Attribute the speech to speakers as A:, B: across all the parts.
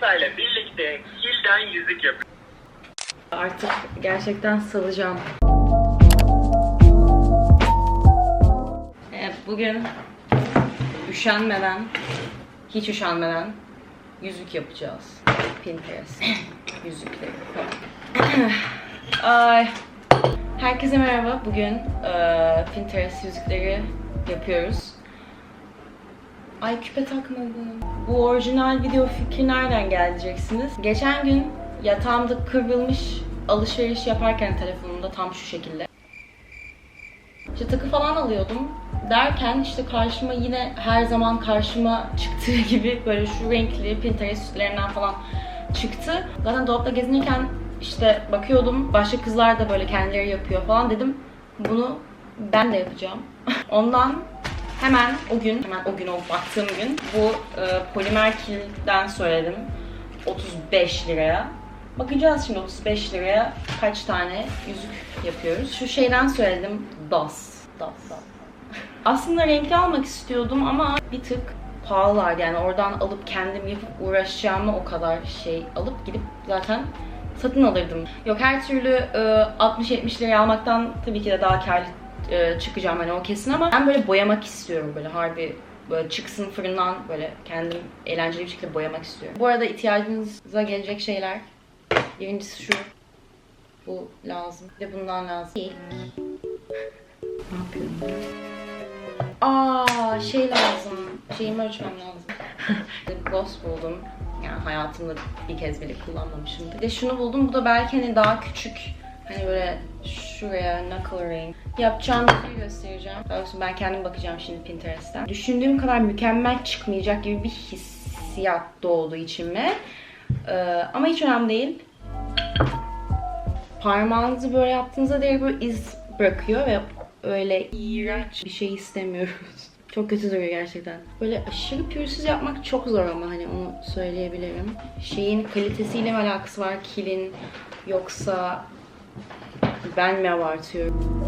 A: Melisa ile birlikte kilden yüzük yapıyoruz.
B: Artık gerçekten salacağım. Evet bugün üşenmeden, hiç üşenmeden yüzük yapacağız. Pinterest yüzükleri. Ay. Herkese merhaba. Bugün eee, Pinterest yüzükleri yapıyoruz. Ay küpe takmadım. Bu orijinal video fikri nereden geldi diyeceksiniz. Geçen gün yatağımda kıvrılmış alışveriş yaparken telefonumda tam şu şekilde. İşte takı falan alıyordum. Derken işte karşıma yine her zaman karşıma çıktığı gibi böyle şu renkli Pinterest süslerinden falan çıktı. Zaten dolapta gezinirken işte bakıyordum başka kızlar da böyle kendileri yapıyor falan dedim. Bunu ben de yapacağım. Ondan hemen o gün, hemen o gün o baktığım gün bu e, polimer kilden söyledim. 35 liraya. Bakacağız şimdi 35 liraya kaç tane yüzük yapıyoruz. Şu şeyden söyledim. DAS. DAS. Aslında renkli almak istiyordum ama bir tık pahalılar yani oradan alıp kendim yapıp uğraşacağımı o kadar şey alıp gidip zaten satın alırdım. Yok her türlü e, 60-70 liraya almaktan tabii ki de daha karlı e, çıkacağım hani o kesin ama ben böyle boyamak istiyorum böyle harbi böyle çıksın fırından böyle kendim eğlenceli bir şekilde boyamak istiyorum. Bu arada ihtiyacınıza gelecek şeyler birincisi şu bu lazım. Bir de bundan lazım. İyi. Ne yapıyorum? Aa şey lazım. Şeyimi ölçmem lazım. Gloss buldum. Yani hayatımda bir kez bile kullanmamışımdır. Bir de şunu buldum. Bu da belki hani daha küçük. Hani böyle şuraya knuckle ring. Yapacağım bir şey göstereceğim. Daha doğrusu ben kendim bakacağım şimdi Pinterest'ten. Düşündüğüm kadar mükemmel çıkmayacak gibi bir hissiyat doğdu içime. Ee, ama hiç önemli değil. Parmağınızı böyle yaptığınızda direkt böyle iz bırakıyor ve öyle iğrenç bir şey istemiyoruz. Çok kötü duruyor gerçekten. Böyle aşırı pürüzsüz yapmak çok zor ama hani onu söyleyebilirim. Şeyin kalitesiyle mi alakası var kilin yoksa ben mi abartıyorum?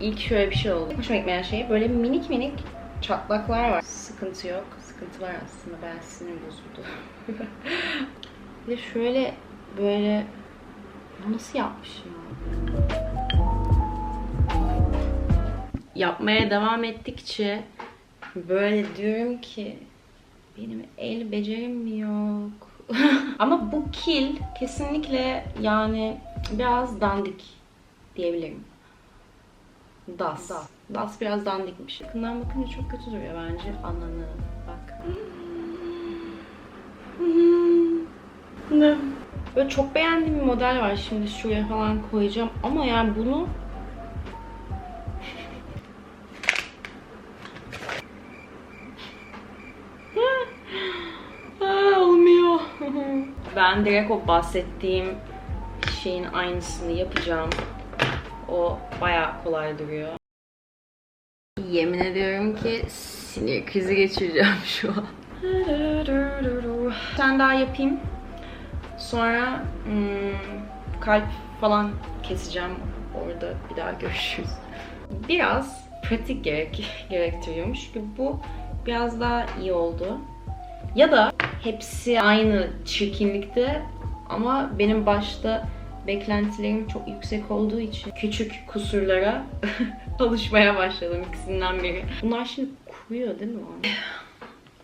B: İlk şöyle bir şey oldu. Hoşuma gitmeyen şey böyle minik minik çatlaklar var. Sıkıntı yok. Sıkıntı var aslında. Ben sinirim bozuldu. bir de şöyle böyle nasıl yapmış ya? Yapmaya devam ettikçe böyle diyorum ki benim el becerim yok? Ama bu kil kesinlikle yani biraz dandik diyebilirim. Das. Das, biraz dandikmiş. Yakından bakınca çok kötü duruyor bence. Ananı bak. Ne? Böyle çok beğendiğim bir model var şimdi şuraya falan koyacağım ama yani bunu olmuyor. ben direkt o bahsettiğim şeyin aynısını yapacağım. O bayağı kolay duruyor. Yemin ediyorum ki sinir krizi geçireceğim şu an. Sen daha yapayım. Sonra hmm, kalp falan keseceğim. Orada bir daha görüşürüz. Biraz pratik gerek, gerektiriyormuş ki bu biraz daha iyi oldu. Ya da hepsi aynı çirkinlikte ama benim başta beklentilerim çok yüksek olduğu için küçük kusurlara alışmaya başladım ikisinden biri. Bunlar şimdi kuruyor değil mi?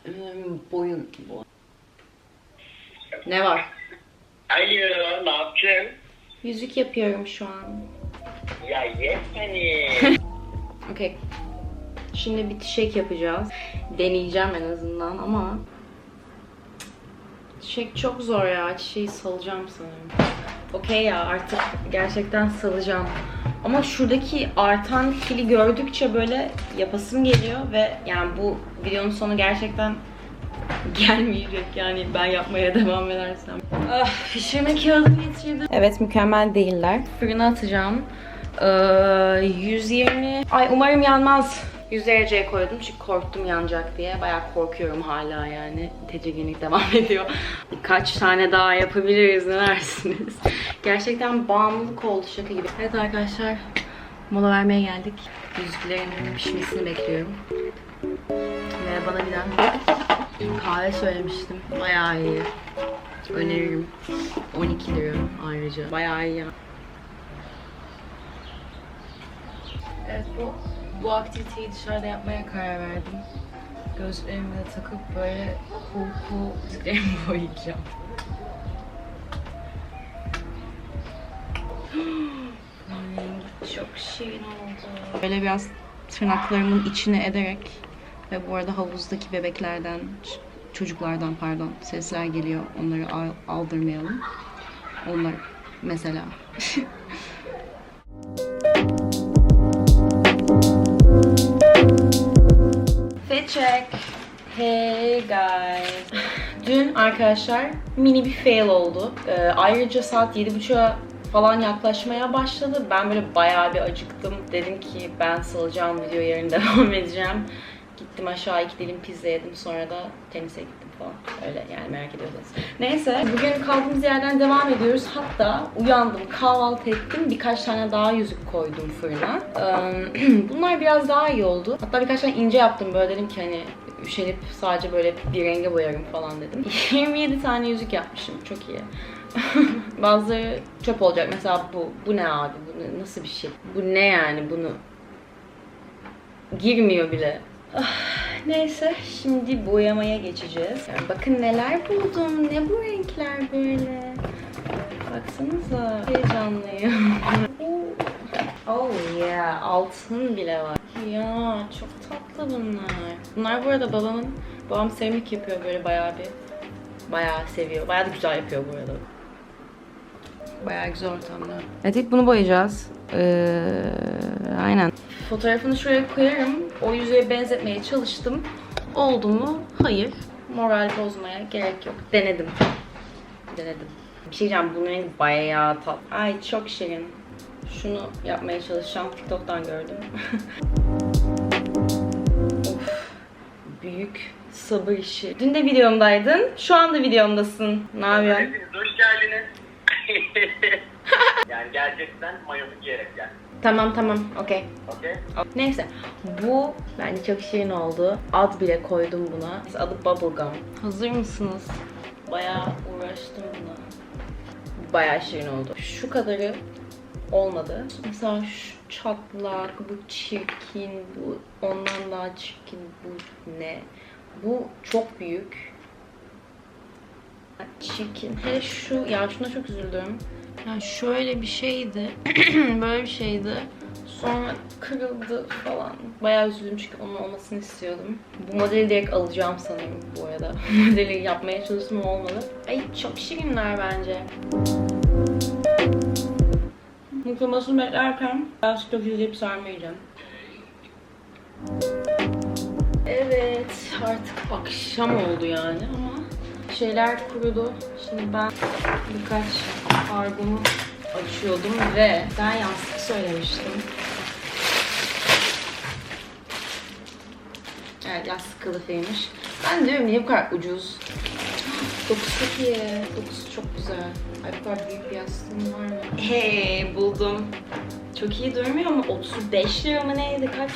B: Hmm, Boyun bu. Ne var?
A: Alo, ne yaptın?
B: Yüzük yapıyorum şu an.
A: Ya yes hani.
B: Okey. Şimdi bir tişek yapacağız. Deneyeceğim en azından ama Çiçek çok zor ya. Çiçeği salacağım sanırım. Okey ya artık gerçekten salacağım. Ama şuradaki artan kili gördükçe böyle yapasım geliyor ve yani bu videonun sonu gerçekten gelmeyecek yani ben yapmaya devam edersem. Ah, pişirme kağıdını getirdim. Evet mükemmel değiller. Fırına atacağım. Ee, 120. Ay umarım yanmaz. 100 dereceye koydum çünkü korktum yanacak diye. Bayağı korkuyorum hala yani. Tedirginlik devam ediyor. Birkaç tane daha yapabiliriz ne dersiniz? Gerçekten bağımlılık oldu şaka gibi. Evet arkadaşlar mola vermeye geldik. Yüzüklerin pişmesini bekliyorum. Ve bana daha Kahve söylemiştim. Bayağı iyi. Öneririm. 12 lira ayrıca. Bayağı iyi. Evet bu bu aktiviteyi dışarıda yapmaya karar verdim. Gözlerimi de takıp böyle cool cool gözlerimi boyayacağım. Ay, çok şirin oldu. Böyle biraz tırnaklarımın içine ederek ve bu arada havuzdaki bebeklerden, çocuklardan pardon sesler geliyor. Onları al- aldırmayalım. Onlar mesela. check. Hey guys. Dün arkadaşlar mini bir fail oldu. Ee, ayrıca saat 7.30'a falan yaklaşmaya başladı. Ben böyle bayağı bir acıktım. Dedim ki ben salacağım video yarın devam edeceğim. Gittim aşağı iki dilim pizza yedim. Sonra da tenise gittim falan. Öyle yani merak ediyorsanız. Neyse bugün kaldığımız yerden devam ediyoruz. Hatta uyandım, kahvaltı ettim. Birkaç tane daha yüzük koydum fırına. Bunlar biraz daha iyi oldu. Hatta birkaç tane ince yaptım. Böyle dedim ki hani üşenip sadece böyle bir renge boyarım falan dedim. 27 tane yüzük yapmışım. Çok iyi. Bazıları çöp olacak. Mesela bu. Bu ne abi? Bu nasıl bir şey? Bu ne yani? Bunu girmiyor bile. Ah, Neyse şimdi boyamaya geçeceğiz. Yani bakın neler buldum. Ne bu renkler böyle. Baksanıza. Heyecanlıyım. oh yeah. Altın bile var. Ya çok tatlı bunlar. Bunlar bu arada babamın babam seramik yapıyor böyle bayağı bir bayağı seviyor. Bayağı da güzel yapıyor bu arada. Bayağı güzel ortamda. Evet bunu boyayacağız. Ee, aynen. Fotoğrafını şuraya koyarım. O yüzeye benzetmeye çalıştım. Oldu mu? Hayır. Moral bozmaya gerek yok. Denedim. Denedim. Bir şey diyeceğim. Bunun rengi bayağı tat. Ay çok şirin. Şunu yapmaya çalışacağım. TikTok'tan gördüm. of. Büyük sabır işi. Dün de videomdaydın. Şu anda videomdasın. Ne yapıyorsun?
A: Hoş geldiniz. yani geleceksen mayomu giyerek gel.
B: Tamam tamam. Okey.
A: Okey?
B: Neyse. Bu bence çok şirin oldu. Ad bile koydum buna. Adı Bubblegum. Hazır mısınız? Bayağı uğraştım buna. Bayağı şirin oldu. Şu kadarı olmadı. Mesela şu çatlak, bu çirkin, bu ondan daha çirkin, bu ne? Bu çok büyük. Çirkin. Hele şu, ya şuna çok üzüldüm. Yani şöyle bir şeydi. Böyle bir şeydi. Sonra kırıldı falan. Bayağı üzüldüm çünkü onun olmasını istiyordum. Bu modeli direkt alacağım sanırım bu arada. modeli yapmaya çalıştım olmadı. Ay çok şirinler bence. Mutlamasını beklerken biraz izleyip sarmayacağım. Evet artık akşam oldu yani ama şeyler kurudu. Şimdi ben birkaç albümü açıyordum ve ben yastık söylemiştim. Evet yastık kılıfıymış. Ben diyorum niye bu kadar ucuz? Dokusu çok iyi. Dokusu çok güzel. Ay bu kadar büyük bir yastığım var mı? Hey buldum. Çok iyi durmuyor mu? 35 lira mı neydi kaç?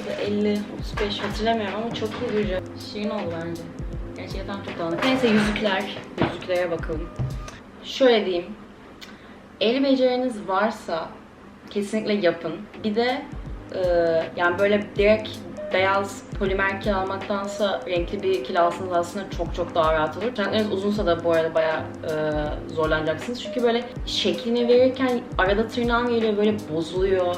B: Ya da 50, 35 hatırlamıyorum ama çok iyi duruyor. Şirin oldu bence. Gerçekten çok dağınık. Neyse yüzükler. Yüzüklere bakalım. Şöyle diyeyim. El beceriniz varsa kesinlikle yapın. Bir de e, yani böyle direkt beyaz polimer kil almaktansa renkli bir kil alsanız aslında çok çok daha rahat olur. Tırnaklarınız uzunsa da bu arada bayağı e, zorlanacaksınız. Çünkü böyle şeklini verirken arada tırnağım geliyor böyle bozuluyor.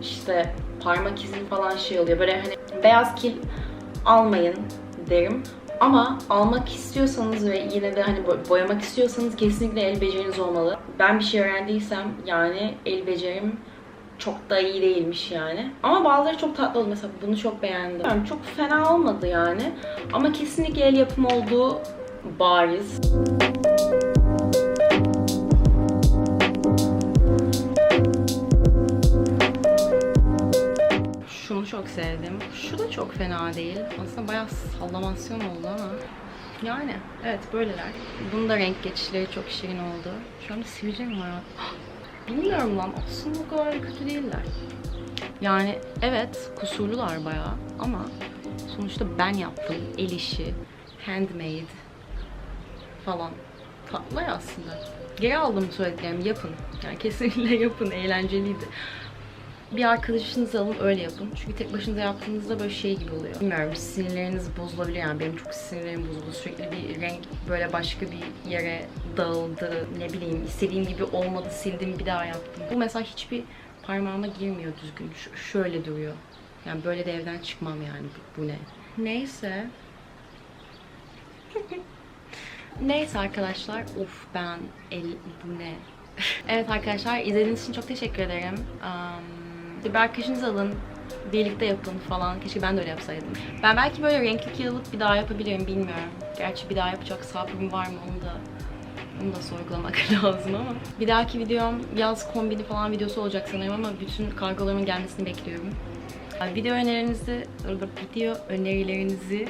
B: İşte parmak izi falan şey oluyor. Böyle hani beyaz kil almayın derim. Ama almak istiyorsanız ve yine de hani bo- boyamak istiyorsanız kesinlikle el beceriniz olmalı. Ben bir şey öğrendiysem yani el becerim çok da iyi değilmiş yani. Ama bazıları çok tatlı oldu. Mesela bunu çok beğendim. Yani çok fena olmadı yani. Ama kesinlikle el yapımı olduğu bariz. Çok sevdim. Şu da çok fena değil. Aslında bayağı sallamasyon oldu ama. Yani evet böyleler. Bunun da renk geçişleri çok şirin oldu. Şu anda sivilce mi var? Bilmiyorum lan. Aslında o kadar kötü değiller. Yani evet kusurlular bayağı ama Sonuçta ben yaptım. El işi, handmade falan. Tatlı aslında. Geri aldım söylediklerimi yapın. Yani kesinlikle yapın. Eğlenceliydi. Bir arkadaşınızı alın öyle yapın. Çünkü tek başınıza yaptığınızda böyle şey gibi oluyor. Bilmiyorum sinirleriniz bozulabilir yani benim çok sinirlerim bozuldu. Sürekli bir renk böyle başka bir yere dağıldı. Ne bileyim istediğim gibi olmadı sildim bir daha yaptım. Bu mesela hiçbir parmağıma girmiyor düzgün. Ş- şöyle duruyor. Yani böyle de evden çıkmam yani bu, bu ne. Neyse. Neyse arkadaşlar. Of ben el bu ne? evet arkadaşlar izlediğiniz için çok teşekkür ederim. Um, bir arkadaşınızı alın. Birlikte yapın falan. Keşke ben de öyle yapsaydım. Ben belki böyle renkli alıp bir daha yapabilirim bilmiyorum. Gerçi bir daha yapacak sabrım var mı onu da onu da sorgulamak lazım ama. Bir dahaki videom yaz kombini falan videosu olacak sanırım ama bütün kargolarımın gelmesini bekliyorum. Video önerilerinizi, video önerilerinizi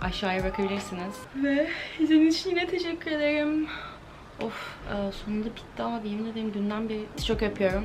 B: aşağıya bırakabilirsiniz. Ve izlediğiniz için yine teşekkür ederim. Of e, sonunda bitti ama yemin ederim dünden beri çok öpüyorum.